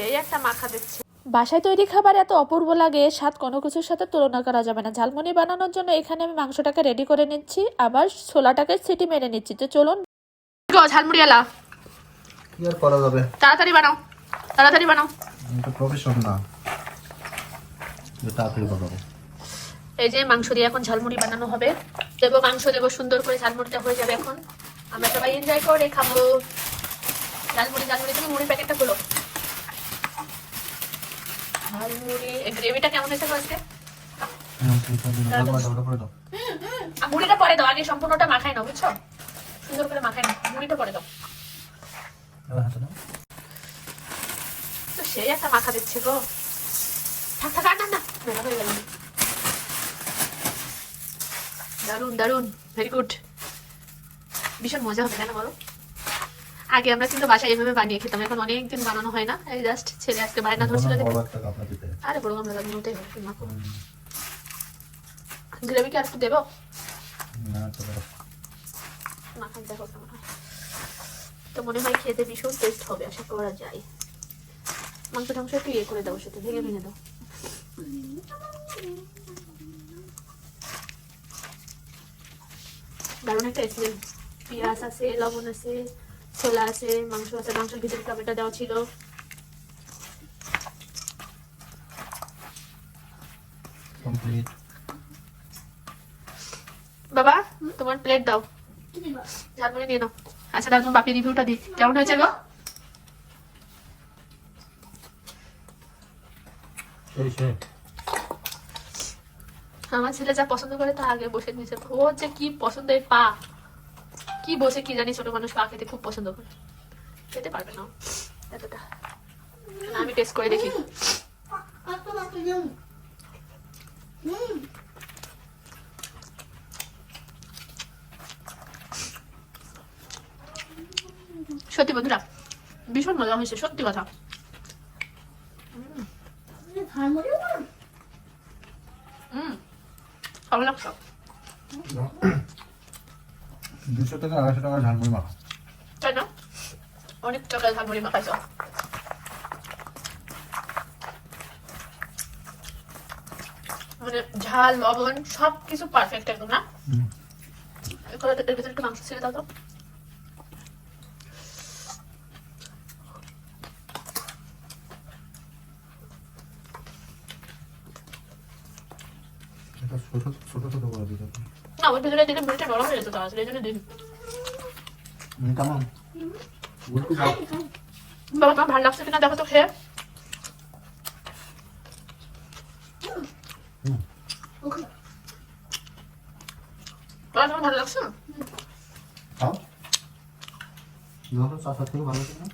সেই একটা মাখা দিচ্ছে। বাসায় তৈরি খাবার এত অপূর্ব লাগে স্বাদ কোনো কিছুর সাথে তুলনা করা যাবে না। ঝালমুড়ি বানানোর জন্য এখানে আমি মাংসটাকে রেডি করে নিচ্ছি আবার ছোলাটাকে সিটি মেরে নিচ্ছি। তো চলুন। গো ঝালমুড়ি এলা কি আর করা যাবে? তাড়াতাড়ি বানাও তাড়াতাড়ি বানাও। এটা প্রফেশন না। তাড়াতাড়ি বানাবো। এই যে মাংস দিয়ে এখন ঝালমুড়ি বানানো হবে। দেবো মাংস দেবো সুন্দর করে ঝালমুড়িটা হয়ে যাবে এখন। আমরা সবাই এনজয় করে খাব। ঝালমুড়ি ঝালমুড়ি তুমি মুড়ির প্যাকেটটা খোলো। গ্রেভিটা কেমন হয়েছে আজকে? আর মুড়িটা পরে দাও আগে সম্পূর্ণটা মাখাই নাও বুঝছ? সুন্দর করে মাখাই নাও মুড়িটা পরে দাও। তো সেই একটা মাখা দিচ্ছে গো। থাক থাক না না হয়ে গেল দারুণ দারুণ ভেরি গুড ভীষণ মজা হবে কেন বলো? আগে আমরা কিন্তু বাসায় এভাবে বানিয়ে খেতাম এখন অনেকদিন বানানো হয় না এই জাস্ট ছেলে আজকে বায়না ধরছিল আরে বড় আমরা লাগবে ওটাই হবে মাখো গ্রেভি কি আর একটু দেবো না তো মাখান দেখো কেমন হয় তো মনে হয় খেতে ভীষণ টেস্ট হবে আশা করা যায় মাংস টাংস একটু ইয়ে করে দাও সাথে ভেঙে ভেঙে দাও দারুণ একটা স্মেল পেঁয়াজ আছে লবণ আছে ছোলা আছে মাংস আছে মাংসের ভিতরে টমেটো দেওয়া ছিল কমপ্লিট বাবা তোমার প্লেট দাও। ঝালমুড়ি নিয়ে নাও। আচ্ছা দাও তোমার বাপি রিভিউটা দিই। কেমন হয়েছে গো? আমার ছেলে যা পছন্দ করে তা আগে বসে নিয়েছে। ও যে কি পছন্দ এই পা। কি বসে কি জানি ছোট মানুষ পা খেতে খুব পছন্দ করে। খেতে পারবে না এতটা। না, আমি টেস্ট করে দেখি। সত্যি বন্ধুরা ভীষণ মজা হয়েছে সত্যি কথা। ভালো লাগছে। দুশো টাকা আড়াইশো টাকা ঝালমুড়ি মাখা। তাই না? অনেক টাকা ঝালমুড়ি মাখাইছ। মানে ঝাল লবণ সব কিছু পারফেক্ট একদম না? এর ভিতরে একটু মাংস ছেড়ে দাও তো। ছোট ছোট ছোট করে দিতে না ওর ভিতরে দিলে মুড়িটা নরম হয়ে যেত তাড়াতাড়ি এই জন্য দিন। কেমন? বাবা তোমার ভালো লাগছে কিনা? দেখো তো খেয়ে হুম। বাবা তোমার ভালো লাগছে? যখন চাষার থেকে ভালো আছে না